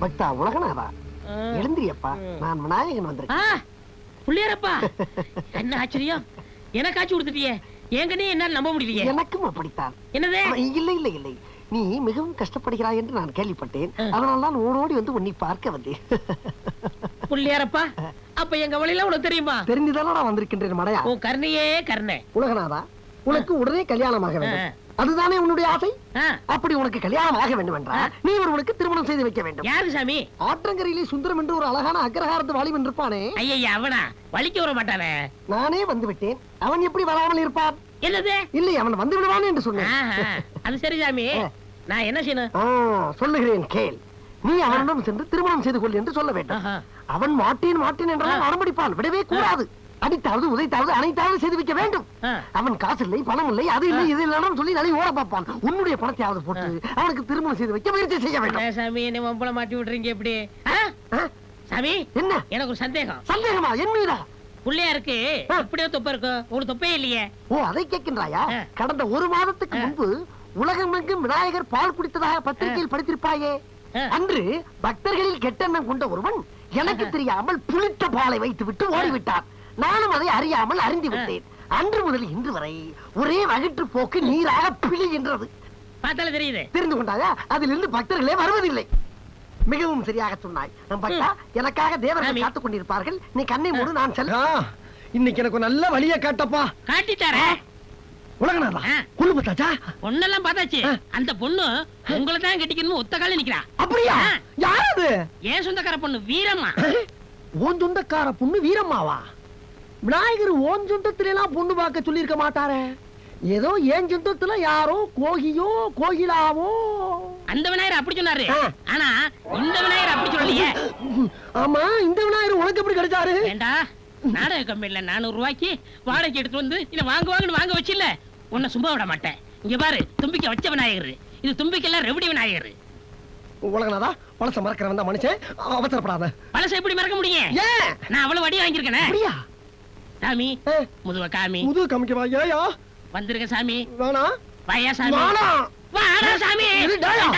பக்தா உலகநாதா. ஆ. எழுந்திரியப்பா. நான் விநாயகன் வந்திருக்கேன். புள்ளியாரப்பா. என்ன ஆச்சரியம்? எனக்கு ஆச்சு கொடுத்துட்டியே என்கிட்டயே என்னால நம்ப முடியலையே. எனக்கும் அப்படித்தான். என்னது? இல்லை இல்லை இல்லை. நீ மிகவும் கஷ்டப்படுகிறாய் என்று நான் கேள்விப்பட்டேன். அதனால் தான் ஓடோடி வந்து உன்னை பார்க்க வந்தேன். புள்ளியாரப்பா அப்ப எங்க வழியில உனக்கு தெரியுமா? தெரிந்துதானே நான் வந்திருக்கின்றேன் மடையா? உன் கருணையே கருணை. உலகநாதா உனக்கு உடனே கல்யாணமாக வேண்டும். அதுதானே உன்னுடைய ஆசை? அப்படி உனக்கு கல்யாணம் ஆக வேண்டும் என்றால் நீ ஒருவனுக்கு திருமணம் செய்து வைக்க வேண்டும். யாரு சாமி? ஆற்றங்கரையிலே சுந்தரம் என்று ஒரு அழகான அக்ரஹாரத்து வாலிபன் இருப்பானே? ஐயா அவனா? வலிக்க வர மாட்டானே. நானே வந்து விட்டேன். அவன் எப்படி வராமல் இருப்பான்? என்னது? இல்லை அவன் வந்து விடுவான் என்று சொன்னேன். அது சரி சாமி. நான் என்ன செய்யணும்? சொல்லுகிறேன் கேள். நீ அவனிடம் சென்று திருமணம் செய்து கொள் என்று சொல்ல வேண்டும். அவன் மாட்டேன் மாட்டேன் என்றால். அடம்பிடிப்பான். விடவே கூடாது. அடித்தாவது உதைத்தாவது அனைத்தாவது செய்து வைக்க வேண்டும். அவன் காசு இல்லை பணம் இல்லை அது இல்லை இது இல்லைன்னு சொல்லி நிறைய ஓட பார்ப்பான். உன்னுடைய பணத்தையாவது போட்டு அவனுக்கு திருமணம் செய்து வைக்க முயற்சி செய்ய வேண்டும். சாமி என்ன வம்பள மாட்டி விட்டுறீங்க எப்படி? சாமி என்ன? எனக்கு ஒரு சந்தேகம். சந்தேகமா? என் மீதா? புள்ளையாருக்கு ஆ. இப்படியே தொப்பை இருக்கும் உங்களுக்கு தொப்பே இல்லையே. ஓ அதை கேட்கின்றாயா. கடந்த ஒரு மாதத்துக்கு. முன்பு உலகமெங்கும் விநாயகர் பால் குடித்ததாக பத்திரிகையில் படித்திருப்பாயே. அன்று பக்தர்களில் கெட்டெண்ணம் கொண்ட ஒருவன் எனக்கு தெரியாமல் புளித்த பாலை வைத்து விட்டு ஓடிவிட்டான். நானும் அதை அறியாமல் அறிந்து விட்டேன். அன்று முதல் இன்று வரை ஒரே வகிற்று போக்கு நீராக பிழிகின்றது பார்த்தாலே தெரியுது. தெரிந்து கொண்டாயா? அதிலிருந்து பக்தர்களே வருவதில்லை. மிகவும் சரியாக சொன்னாய். நம் பக்தா எனக்காக தேவர்கள். காத்துக் கொண்டிருப்பார்கள். நீ கண்ணை மூடு நான் செல்ல இன்னைக்கு எனக்கு நல்ல வழிய காட்டப்பா. காட்டி தரேன் உலகநாதா பொண்ணெல்லாம் பார்த்தாச்சு. அந்த பொண்ணு உங்களை தான் கட்டிக்கணும் ஒத்த கால நிக்கிறா. அப்படியா. யார் அது? ஏன் சொந்தக்கார பொண்ணு வீரம்மா. சொந்தக்கார பொண்ணு வீரம்மாவா? விநாயகர் ஓன் சொந்தத்துல எல்லாம் பொண்ணு பார்க்க சொல்லியிருக்க மாட்டாரே. ஏதோ ஏன் சொந்தத்துல யாரோ கோகியோ கோகிலாவோ. அந்த விநாயகர் அப்படி சொன்னாரு. ஆனா இந்த விநாயகர் அப்படி சொல்லலையே. ஆமா இந்த விநாயகர் உனக்கு எப்படி கிடைச்சாரு? ஏண்டா நாடக கம்பெனில நானூறு ரூபாய்க்கு வாடகை எடுத்து வந்து இல்ல வாங்க வாங்கன்னு வாங்க வச்சில்ல. உன்னை சும்மா விட மாட்டேன். இங்க பாரு தும்பிக்க வச்ச விநாயகர். இது தும்பிக்கெல்லாம் ரெவடி விநாயகர். உலகநாதா பழச மறக்கிறவன் தான் மனுஷன். அவசரப்படாத. பழசை எப்படி மறக்க முடியும்? நான் அவ்வளவு வடி வாங்கியிருக்கேனே. சாமி. முதுவ காமி. முதுகு காமிக்கவா ஏயா. வந்திருக்க சாமி. வேணா. வாயா சாமி. வாடா. சாமி. இரு, டேயா.